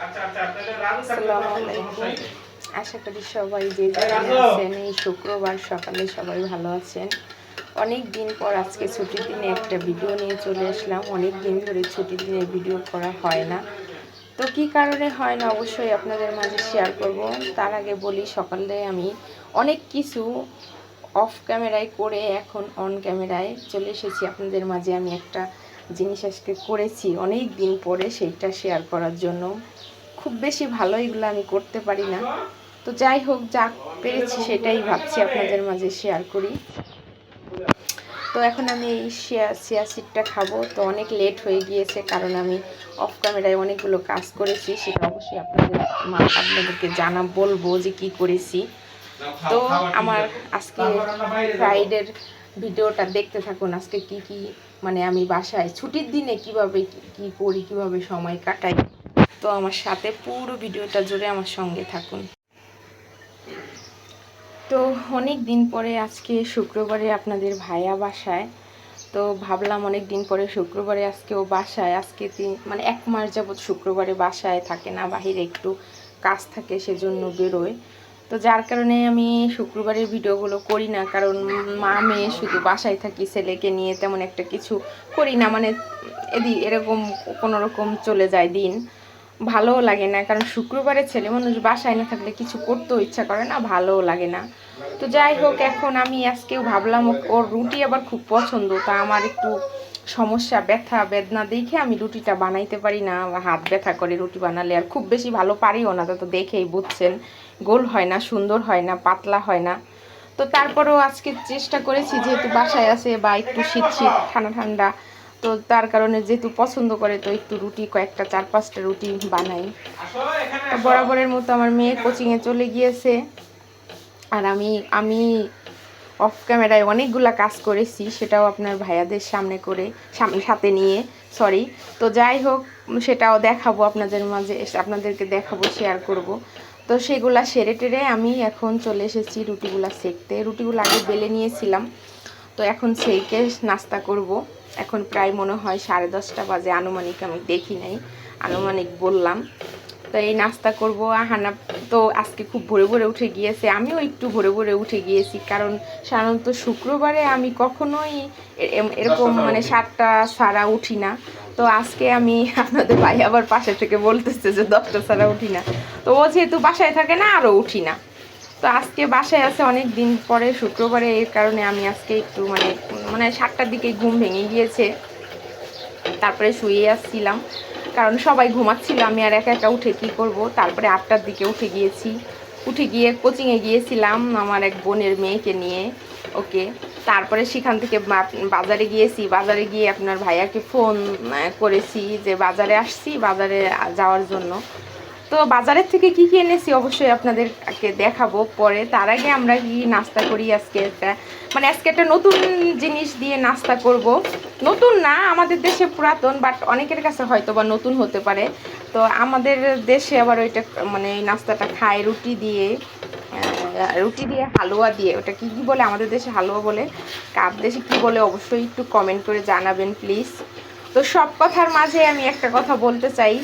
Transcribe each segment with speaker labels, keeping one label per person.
Speaker 1: আসসালামু আশা করি সবাই যে আছেন এই শুক্রবার সকালে সবাই ভালো আছেন। অনেক দিন পর আজকে ছুটির দিনে একটা ভিডিও নিয়ে চলে আসলাম। অনেক দিন ধরে ছুটির দিনে ভিডিও করা হয় না। তো কি কারণে হয় না? অবশ্যই আপনাদের মাঝে শেয়ার করব। তার আগে বলি সকালে আমি অনেক কিছু অফ ক্যামেরায় করে এখন অন ক্যামেরায় চলে এসেছি। আপনাদের মাঝে আমি একটা জিনিস আজকে করেছি। অনেক দিন পরে সেইটা শেয়ার করার জন্য। খুব বেশি ভালো এগুলো আমি করতে পারি না। তো যাই হোক, যা পেরেছি সেটাই ভাবছি আপনাদের মাঝে শেয়ার করি। তো এখন আমি এই শিয়া সিয়া সিটটা খাব। তো অনেক লেট হয়ে গিয়েছে, কারণ আমি অফ ক্যামেরায় অনেকগুলো কাজ করেছি, সেটা অবশ্যই আপনাদের মা আপনাদেরকে জানা, বলব যে কি করেছি। তো আমার আজকে ফ্রাইডের ভিডিওটা দেখতে থাকুন, আজকে কি কি মানে আমি বাসায় ছুটির দিনে কীভাবে কি করি, কীভাবে সময় কাটাই। তো আমার সাথে পুরো ভিডিওটা জুড়ে আমার সঙ্গে থাকুন। তো অনেক দিন পরে আজকে শুক্রবারে আপনাদের ভাইয়া বাসায়। তো ভাবলাম অনেক দিন পরে শুক্রবারে আজকে ও বাসায়। আজকে তিন মানে এক মাস যাবৎ শুক্রবারে বাসায় থাকে না, বাহিরে একটু কাজ থাকে সেজন্য বেরোয়। তো যার কারণে আমি শুক্রবারের ভিডিওগুলো করি না, কারণ মা মেয়ে শুধু বাসায় থাকি, ছেলেকে নিয়ে তেমন একটা কিছু করি না। মানে এদি এরকম কোনো রকম চলে যায় দিন। ভালোও লাগে না, কারণ শুক্রবারে ছেলে মানুষ বাসায় না থাকলে কিছু করতেও ইচ্ছা করে না, ভালোও লাগে না। তো যাই হোক, এখন আমি আজকেও ভাবলাম ওর রুটি আবার খুব পছন্দ, তা আমার একটু সমস্যা, ব্যথা, বেদনা দেখে আমি রুটিটা বানাইতে পারি না হাত ব্যথা করে রুটি বানালে, আর খুব বেশি ভালো পারিও না, তা তো দেখেই বুঝছেন। গোল হয় না, সুন্দর হয় না, পাতলা হয় না। তো তারপরেও আজকে চেষ্টা করেছি, যেহেতু বাসায় আছে বা একটু শীত শীত, ঠান্ডা ঠান্ডা তো তার কারণে যেহেতু পছন্দ করে তো একটু রুটি কয়েকটা চার পাঁচটা রুটি বানাই। তো বরাবরের মতো আমার মেয়ে কোচিংয়ে চলে গিয়েছে। আর আমি আমি অফ ক্যামেরায় অনেকগুলা কাজ করেছি সেটাও আপনার ভাইয়াদের সামনে করে সামনে সাথে নিয়ে সরি তো যাই হোক সেটাও দেখাবো আপনাদের মাঝে আপনাদেরকে দেখাবো শেয়ার করব। তো সেগুলা সেরে টেরে আমি এখন চলে এসেছি রুটিগুলা সেকতে। রুটিগুলো আগে বেলে নিয়েছিলাম। তো এখন সেইকে নাস্তা করব। এখন প্রায় মনে হয় সাড়ে দশটা বাজে আনুমানিক আমি দেখি নাই আনুমানিক বললাম। তো এই নাস্তা করব হানা তো আজকে খুব ভোরে ভোরে উঠে গিয়েছে আমিও একটু ভোরে ভোরে উঠে গিয়েছি কারণ সাধারণত শুক্রবারে আমি কখনোই এরকম মানে সাতটা ছাড়া উঠি না। তো আজকে আমি আপনাদের ভাই আবার পাশে থেকে বলতেছে যে দশটা ছাড়া উঠি না। তো ও যেহেতু বাসায় থাকে না আরও উঠি না। তো আজকে বাসায় আছে অনেক দিন পরে, শুক্রবারে, এর কারণে আমি আজকে একটু মানে মানে সাতটার দিকে ঘুম ভেঙে গিয়েছে। তারপরে শুয়ে আসছিলাম, কারণ সবাই ঘুমাচ্ছিল, আমি আর একা একা উঠে কি করব? তারপরে আটটার দিকে উঠে গিয়েছি। উঠে গিয়ে কোচিংয়ে গিয়েছিলাম, আমার এক বোনের মেয়েকে নিয়ে, ওকে। তারপরে সেখান থেকে বাজারে গিয়েছি, বাজারে গিয়ে আপনার ভাইয়াকে ফোন করেছি যে বাজারে আসছি, বাজারে যাওয়ার জন্য। তো বাজারের থেকে কি কি এনেছি অবশ্যই আপনাদেরকে দেখাবো। পরে তার আগে আমরা কি নাস্তা করি আজকে একটা মানে আজকে একটা নতুন জিনিস দিয়ে নাস্তা করব। নতুন না, আমাদের দেশে পুরাতন বাট অনেকের কাছে হয়তো বা নতুন হতে পারে। তো আমাদের দেশে আবার ওইটা মানে নাস্তাটা খায় রুটি দিয়ে রুটি দিয়ে হালুয়া দিয়ে। ওটা কি কি বলে? আমাদের দেশে হালুয়া বলে। কার দেশে কি বলে অবশ্যই একটু কমেন্ট করে জানাবেন প্লিজ তো সব কথার মাঝে আমি একটা কথা বলতে চাই।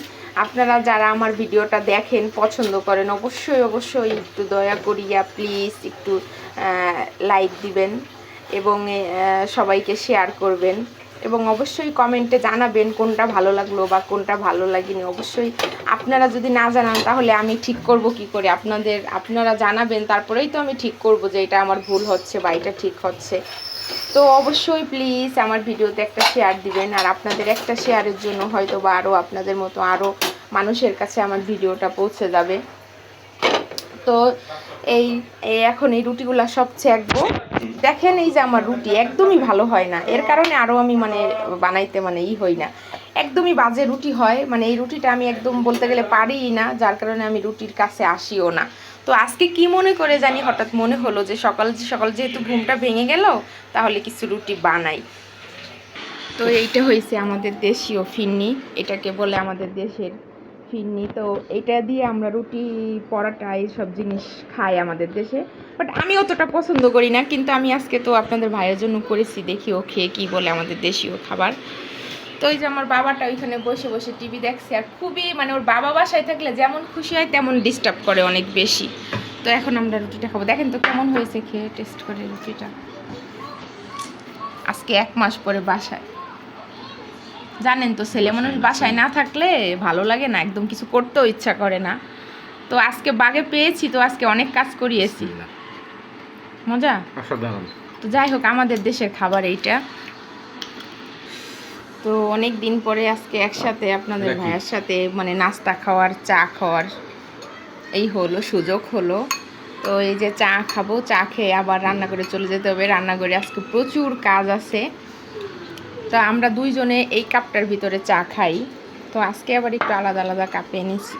Speaker 1: আপনারা যারা আমার ভিডিওটা দেখেন, পছন্দ করেন, অবশ্যই অবশ্যই একটু দয়া করিয়া প্লিজ একটু লাইক দিবেন এবং সবাইকে শেয়ার করবেন এবং অবশ্যই কমেন্টে জানাবেন কোনটা ভালো লাগল বা কোনটা ভালো লাগেনি। অবশ্যই আপনারা যদি না জানান, তাহলে আমি ঠিক করব কি করে? আপনাদের, আপনারা জানাবেন, তারপরেই তো আমি ঠিক করব যে এটা আমার ভুল হচ্ছে বা এটা ঠিক হচ্ছে। তো অবশ্যই প্লিজ আমার ভিডিওতে একটা শেয়ার দিবেন, আর আপনাদের একটা শেয়ারের জন্য হয়তো বা আরও আপনাদের মতো আরও মানুষের কাছে আমার ভিডিওটা পৌঁছে যাবে। তো এই এখন এই রুটিগুলো সব চেকবো দেখেন এই যে আমার রুটি একদমই ভালো হয় না। এর কারণে আরও আমি মানে বানাইতে মানে ই হই না। একদমই বাজে রুটি হয়। মানে এই রুটিটা আমি একদম বলতে গেলে পারিই না, যার কারণে আমি রুটির কাছে আসিও না। তো আজকে কি মনে করে জানি, হঠাৎ মনে হলো যে সকাল সকাল যেহেতু ঘুমটা ভেঙে গেল, তাহলে কিছু রুটি বানাই। তো এইটা হয়েছে আমাদের দেশীয় ফিন্নি এটাকে বলে আমাদের দেশের ফিরনি। তো এটা দিয়ে আমরা রুটি, পরাটা, এইসব জিনিস খাই আমাদের দেশে। বাট আমি অতটা পছন্দ করি না, কিন্তু আমি আজকে তো আপনাদের ভাইয়ের জন্য করেছি, দেখি ও খেয়ে কী বলে আমাদের দেশীয় খাবার। তো ওই যে আমার বাবাটা ওইখানে বসে বসে টিভি দেখছে আর খুবই মানে ওর বাবা বাসায় থাকলে যেমন খুশি হয় তেমন ডিস্টার্ব করে অনেক বেশি। তো এখন আমরা রুটিটা খাব। দেখেন তো কেমন হয়েছে খেয়ে টেস্ট করে রুটিটা। আজকে এক মাস পরে বাসায়। জানেন তো ছেলে মানুষ বাসায় না থাকলে ভালো লাগে না একদম কিছু করতেও ইচ্ছা করে না। তো আজকে বাগে পেয়েছি তো আজকে অনেক কাজ করিয়েছি। মজা? তো যাই হোক আমাদের দেশের খাবার এইটা। তো অনেক দিন পরে আজকে একসাথে আপনাদের ভাইয়ের সাথে মানে নাস্তা খাওয়ার চা খাওয়ার এই হলো সুযোগ হলো। তো এই যে চা খাব চা খেয়ে আবার রান্না করে চলে যেতে হবে। রান্না করে আজকে প্রচুর কাজ আছে। তো আমরা দুইজনে এই কাপটার ভিতরে চা খাই। তো আজকে আবার একটু আলাদা আলাদা কাপে এনেছি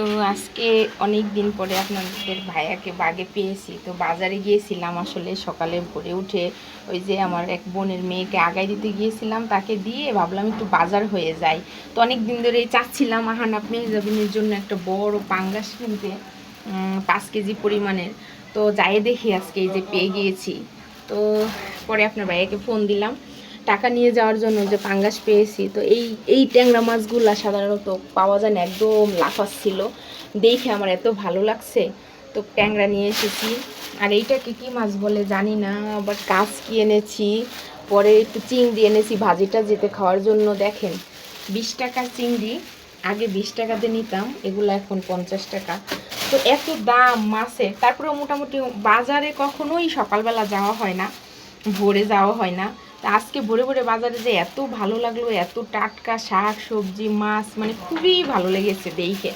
Speaker 1: তো আজকে অনেক দিন পরে আপনাদের ভাইয়াকে বাগে পেয়েছি। তো বাজারে গিয়েছিলাম আসলে সকালে ভোরে উঠে ওই যে আমার এক বোনের মেয়েকে আগাই দিতে গিয়েছিলাম, তাকে দিয়ে ভাবলাম একটু বাজার হয়ে যায় তো অনেক দিন ধরে চাচ্ছিলাম, আহান আপনি জাবিনের জন্য একটা বড় পাঙ্গাস কিনতে পাঁচ কেজি পরিমাণের। তো যাই দেখি আজকে এই যে পেয়ে গিয়েছি। তো পরে আপনার ভাইয়াকে ফোন দিলাম। টাকা নিয়ে যাওয়ার জন্য যে পাঙ্গাস পেয়েছি, তো এই এই ট্যাংরা মাছগুলা সাধারণত পাওয়া যায় না, একদম লাফাস ছিল। দেখে আমার এত ভালো লাগছে। তো ট্যাংরা নিয়ে এসেছি। আর এইটাকে কি মাছ বলে জানি না, আবার কাজ কি এনেছি, পরে একটু চিংড়ি এনেছি, ভাজিটা যেতে খাওয়ার জন্য দেখেন। বিশ টাকার চিংড়ি, আগে বিশ টাকাতে নিতাম, এগুলো এখন পঞ্চাশ টাকা। তো এত দাম মাছের তারপরে মোটামুটি বাজারে কখনোই সকালবেলা যাওয়া হয় না, ভোরে যাওয়া হয় না। তা আজকে ভোরে ভোরে বাজারে যে এত ভালো লাগল, এত টাটকা শাক, সবজি, মাছ মানে খুবই ভালো লেগেছে দেখে।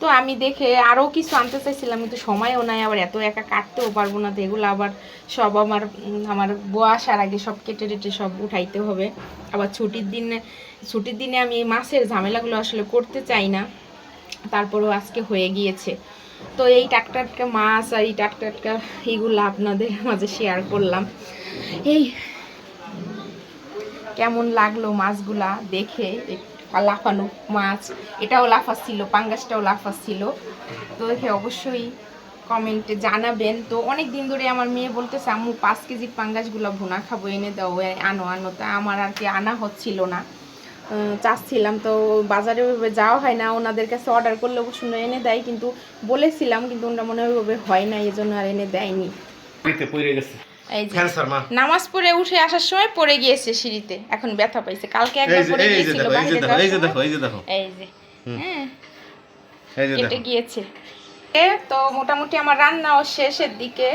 Speaker 1: তো আমি দেখে আরও কিছু আনতে চাইছিলাম, কিন্তু সময়ও নাই, আবার এত একা কাটতেও পারব না, তো এগুলো আবার সব আমার আমার আসার আগে সব কেটে টেটে সব উঠাইতে হবে। আবার ছুটির দিনে ছুটির দিনে আমি এই মাছের ঝামেলাগুলো আসলে করতে চাই না, তারপরেও আজকে হয়ে গিয়েছে। তো এই টাটকা টাটকা মাছ আর এই টাটকা টাটকা এইগুলো আপনাদের মাঝে শেয়ার করলাম। এই কেমন লাগল মাছগুলা দেখে? লাফানো মাছ। এটাও লাফাচ্ছিল পাঙ্গাসটাও লাফাচ্ছিল তো দেখে অবশ্যই কমেন্টে জানাবেন। তো অনেক দিন ধরে আমার মেয়ে বলতেছে, আম্মু, পাঁচ কেজি পাঙ্গাসগুলো ভুনা খাব, এনে দাও আনো আনো। তা আমার আর কি আনা হচ্ছিল না। চাচ্ছিলাম তো বাজারে ওইভাবে যাওয়া হয় না। ওনাদের কাছে অর্ডার করলে অবশ্য এনে দেয়, কিন্তু বলেছিলাম, কিন্তু ওনারা মনে হয় ওইভাবে হয় না এই জন্য আর এনে দেয়নি।
Speaker 2: গেছে।
Speaker 1: এই যে নামাজ পড়ে উঠে আসার সময় পড়ে গিয়েছে সিঁড়িতে। এখন ব্যথা পাইছে। কালকে একবার পড়ে
Speaker 2: এই যে
Speaker 1: গিয়েছিল
Speaker 2: দেখো এই যে
Speaker 1: বাইরে
Speaker 2: দেখো এই যে দেখো এই যে দেখো।
Speaker 1: এই যে। হ্যাঁ।
Speaker 2: এই যে
Speaker 1: কেটে
Speaker 2: দেখো।
Speaker 1: গিয়েছে। এ তো মোটামুটি আমার রান্নাও শেষের দিকে।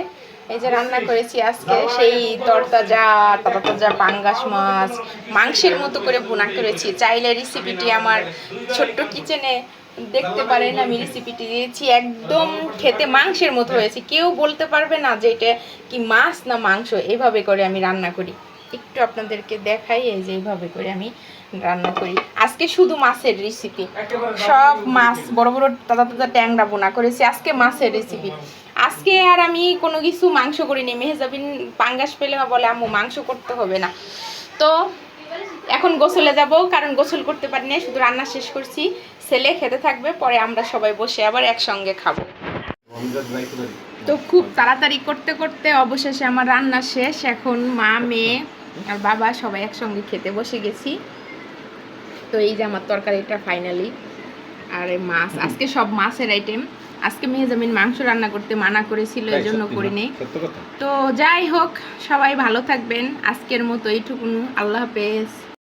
Speaker 1: এই যে রান্না করেছি আজকে সেই তরতাজা তরতাজা পাঙ্গাস মাছ মাংসের মতো করে ভুনা করেছি। চাইলে রেসিপিটি আমার ছোট্ট কিচেনে দেখতে পারেন আমি রেসিপিটি দিয়েছি, একদম খেতে মাংসের মতো হয়েছে। কেউ বলতে পারবে না যে এটা কি মাছ না মাংস এইভাবে করে আমি রান্না করি। একটু আপনাদেরকে দেখাই, এই যে এইভাবে করে আমি রান্না করি। আজকে শুধু মাছের রেসিপি সব মাছ, বড় বড় তাজা তাজা ট্যাংরা বোনা করেছি, আজকে মাছের রেসিপি আজকে আর আমি কোনো কিছু মাংস করিনি। মেহেজাবিন পাঙ্গাস পেলে বলে, আম্মু, মাংস করতে হবে না। তো এখন গোসলে যাব, কারণ গোসল করতে পারি না শুধু রান্না শেষ করছি। ছেলে খেতে থাকবে পরে আমরা সবাই বসে আবার একসঙ্গে খাব। তো খুব তাড়াতাড়ি করতে করতে অবশেষে আমার রান্না শেষ। এখন মা মেয়ে আর বাবা সবাই একসঙ্গে খেতে বসে গেছি। তো এই যে আমার তরকারিটা ফাইনালি আর এই মাছ আজকে সব মাছের আইটেম আজকে মেহজামিন মাংস রান্না করতে মানা করেছিল এই জন্য করিনি। তো যাই হোক সবাই ভালো থাকবেন। আজকের মতো এইটুকুন। আল্লাহ হাফেজ।